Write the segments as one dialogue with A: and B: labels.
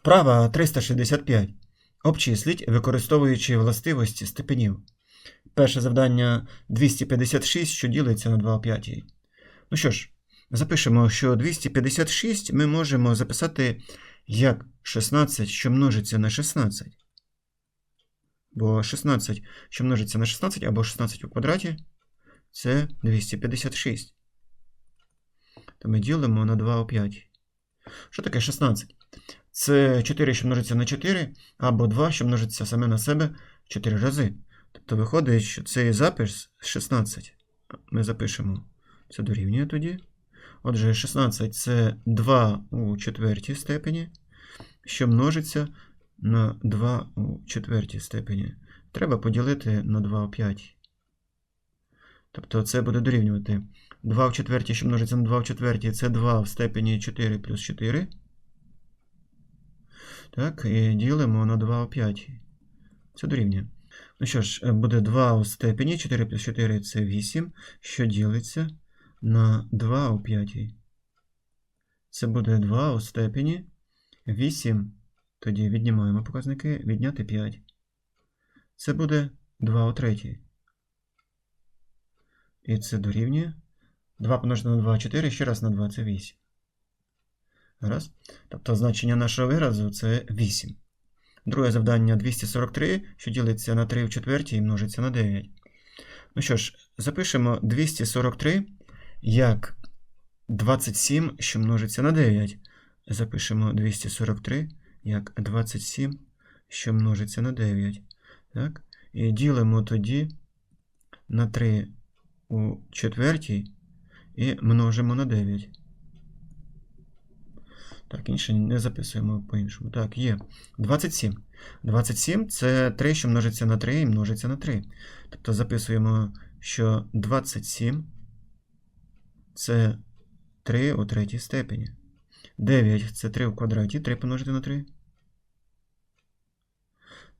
A: Вправа 365. Обчисліть, використовуючи властивості степенів. Перше завдання 256, що ділиться на 2 п'ятій. Ну що ж, запишемо, що 256 ми можемо записати як 16, що множиться на 16. Бо 16, що множиться на 16, або 16 у квадраті, це 256. То ми ділимо на 2 у 5. Що таке 16? Це 4, що множиться на 4, або 2, що множиться саме на себе 4 рази. Тобто виходить, що цей запис 16. Ми запишемо. Це дорівнює тоді. Отже, 16 це 2 у четвертій степені, що множиться на 2 у четвертій степені. Треба поділити на 2 у п'ятій. Тобто це буде дорівнювати 2 в четвертій, що множиться на 2 в четвертій, це 2 в степені 4 плюс 4. Так, і ділимо на 2 у п'ятій. Це дорівнює. Ну що ж, буде 2 у степені 4 плюс 4 це 8, що ділиться на 2 у п'ятій. Це буде 2 у степені 8. Тоді віднімаємо показники, відняти 5. Це буде 2 у третій. І це дорівнює. 2 помножити на 2 4, ще раз на 2 це 8. Раз. Тобто значення нашого виразу це 8. Друге завдання 243, що ділиться на 3 в четвертій і множиться на 9. Ну що ж, запишемо 243 як 27, що множиться на 9. Запишемо 243 як 27, що множиться на 9. Так? І ділимо тоді на 3 у четвертій і множимо на 9. Так, інше не записуємо по-іншому. Так, є. 27. 27 це 3, що множиться на 3 і множиться на 3. Тобто записуємо, що 27 це 3 у третій степені. 9 це 3 в квадраті, 3 помножити на 3.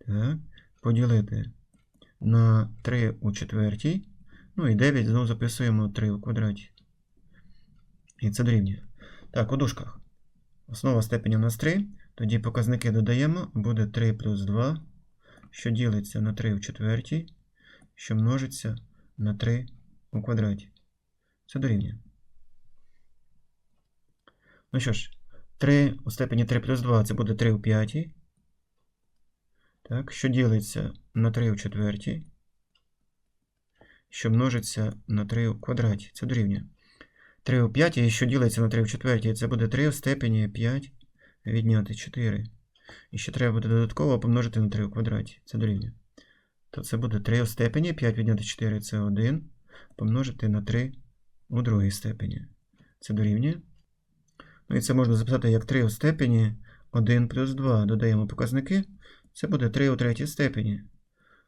A: Так, поділити на 3 у четвертій. Ну і 9 знову записуємо 3 у квадраті. І це дорівнює. Так, у дужках. Основа степені у нас 3. Тоді показники додаємо, буде 3 плюс 2, що ділиться на 3 в четвертій, що множиться на 3 у квадраті. Це дорівнює. Ну що ж, 3 у степені 3 плюс 2 це буде 3 у п'ятій. Так, що ділиться на 3 у четвертій, що множиться на 3 у квадраті. Це дорівнює. 3 у п'ятій, що ділиться на 3 в четвертій, це буде 3 в степені 5 відняти 4. І ще треба буде додатково помножити на 3 у квадраті. Це дорівнює. То це буде 3 в степені, 5 відняти 4 це 1. Помножити на 3 у другій степені. Це дорівнює. Ну і це можна записати як 3 у степені 1 плюс 2. Додаємо показники. Це буде 3 у третій степені.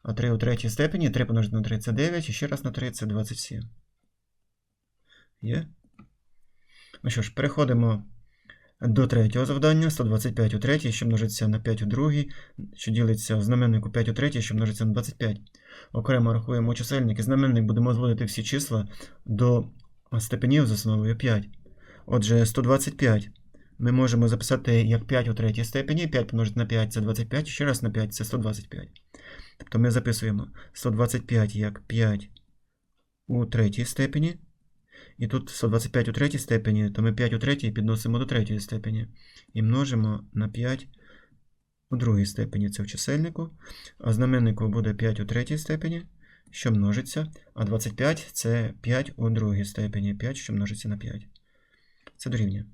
A: А 3 у третій степені 3 помножити на 3 це 9, і ще раз на 3 це 27. Є? Ну що ж, переходимо до третього завдання. 125 у третій, що множиться на 5 у другій, що ділиться в знаменнику 5 у третій, що множиться на 25. Окремо рахуємо чисельник і знаменник, будемо зводити всі числа до степенів з основою 5. Отже, 125 ми можемо записати як 5 у третій степені, 5 помножити на 5 це 25, ще раз на 5 це 125. Тобто ми записуємо 125 як 5 у третій степені. І тут 125 у третій степені, то ми 5 у третій підносимо до третьої степені. І множимо на 5 у другій степені. Це в чисельнику. А знаменнику буде 5 у третій степені, що множиться. А 25 це 5 у другій степені. 5, що множиться на 5. Це дорівнює.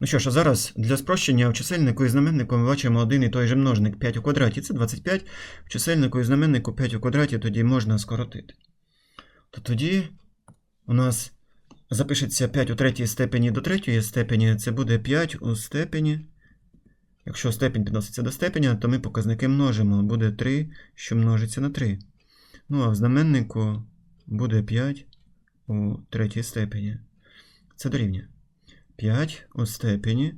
A: Ну що ж, а зараз для спрощення в чисельнику і знаменнику ми бачимо один і той же множник 5 у квадраті. Це 25. В чисельнику і знаменнику 5 у квадраті тоді можна скоротити. То тоді у нас запишеться 5 у третій степені до третьої степені, це буде 5 у степені. Якщо степень підноситься до степеня, то ми показники множимо. Буде 3, що множиться на 3. Ну, а в знаменнику буде 5 у третій степені. Це дорівнює. 5 у степені.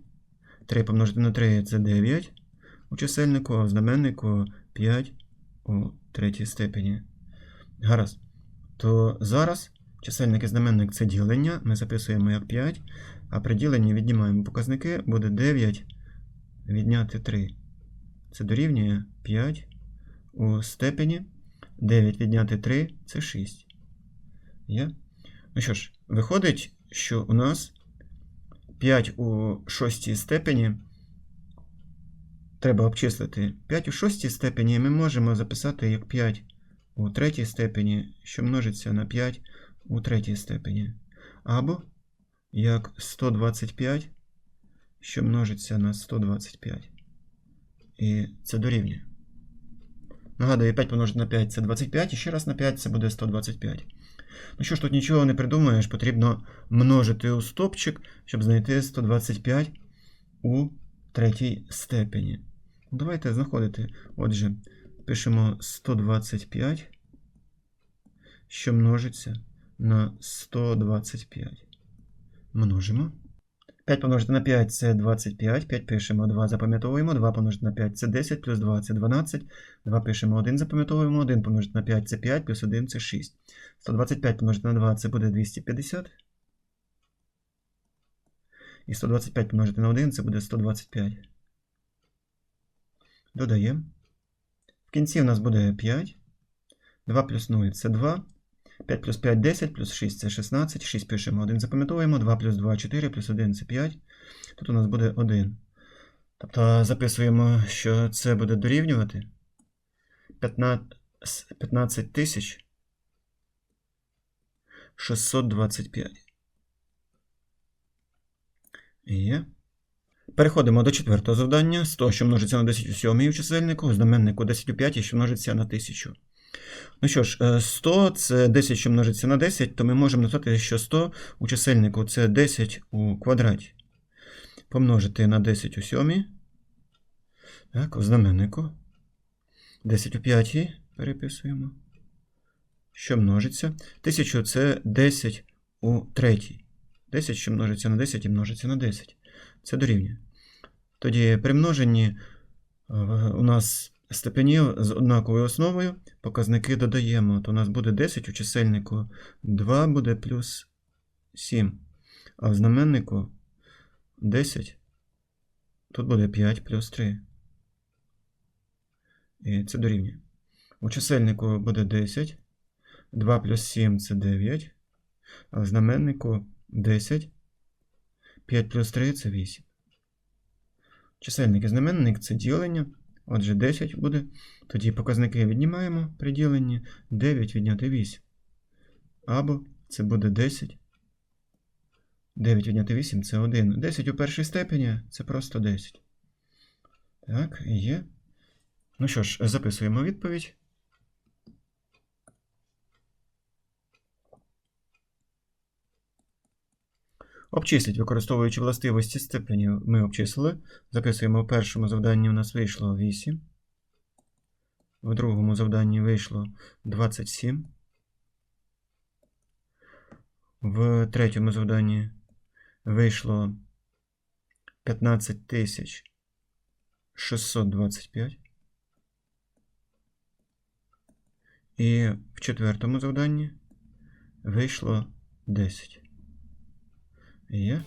A: 3 помножити на 3 це 9 у чисельнику, а в знаменнику 5 у третій степені. Гаразд. То зараз чисельник і знаменник це ділення. Ми записуємо як 5, а при діленні віднімаємо показники, буде 9 відняти 3. Це дорівнює 5 у степені. 9 відняти 3 це 6. Є? Ну що ж, виходить, що у нас 5 у шостій степені. Треба обчислити 5 у шостій степені, і ми можемо записати як 5 у третій степені, що множиться на 5 у третій степені. Або як 125, що множиться на 125. І це дорівнює. Нагадую, 5 помножити на 5 це 25, і ще раз на 5 це буде 125. Ну що ж, тут нічого не придумаєш, потрібно множити у стопчик, щоб знайти 125 у третій степені. Давайте знаходити. Отже, пишемо 125, що множиться на 125. Множимо. 5 помножити на 5 це 25. 5 пишемо 2, запам'ятовуємо. 2 помножити на 5 це 10, плюс 2 це 12. 2 пишемо 1, запам'ятовуємо. 1 помножити на 5 це 5, плюс 1 це 6. 125 помножити на 2 це буде 250. І 125 помножити на 1 це буде 125. Додаємо. В кінці у нас буде 5. 2 плюс 0 це 2. 5 плюс 5 10, плюс 6 це 16. 6 пишемо 1, запам'ятовуємо. 2 плюс 2 4, плюс 1 це 5. Тут у нас буде 1. Тобто записуємо, що це буде дорівнювати 15 тисяч 625. Є. Переходимо до четвертого завдання. 100, що множиться на 10 у 7 у чисельнику, знаменнику 10 у 5, що множиться на 1000. Ну що ж, 100 це 10, що множиться на 10, то ми можемо написати, що 100 у чисельнику це 10 у квадраті. Помножити на 10 у 7. Так, у знаменнику. 10 у 5 переписуємо. Що множиться? 1000 це 10 у третій. 10, що множиться на 10 і множиться на 10. Це дорівнює. Тоді при множенні е, у нас степенів з однаковою основою. Показники додаємо. То у нас буде 10 у чисельнику 2 буде плюс 7. А в знаменнику 10. Тут буде 5 плюс 3. І це дорівнює. У чисельнику буде 10. 2 плюс 7 це 9. А в знаменнику 10. 5 плюс 3 це 8. Чисельник і знаменник це ділення. Отже, 10 буде. Тоді показники віднімаємо при діленні 9 відняти 8. Або це буде 10. 9 відняти 8 це 1. 10 у першій степені це просто 10. Так, є. Ну що ж, записуємо відповідь. Обчисліть, використовуючи властивості степенів, ми обчислили. Записуємо в першому завданні у нас вийшло 8. В другому завданні вийшло 27. В третьому завданні вийшло 15 625. І в четвертому завданні вийшло 10. Є.